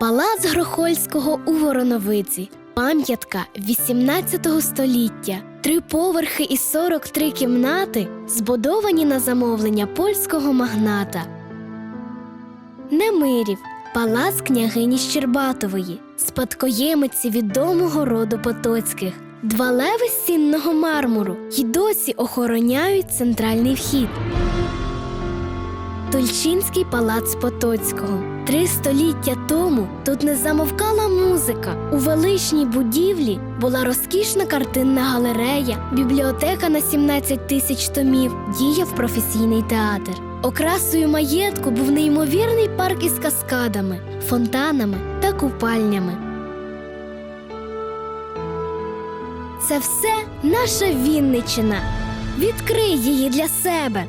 Палац Грохольського у Вороновиці. Пам'ятка 18 століття. Три поверхи і 43 кімнати збудовані на замовлення польського магната. Немирів палац княгині Щербатової, спадкоємиці відомого роду Потоцьких. Два леви з цінного мармуру й досі охороняють центральний вхід. Тульчинський палац Потоцького. Три століття тому тут не замовкала музика. У величній будівлі була розкішна картинна галерея, бібліотека на 17 тисяч томів, діяв професійний театр. Окрасою маєтку був неймовірний парк із каскадами, фонтанами та купальнями. Це все наша Вінничина. Відкрий її для себе.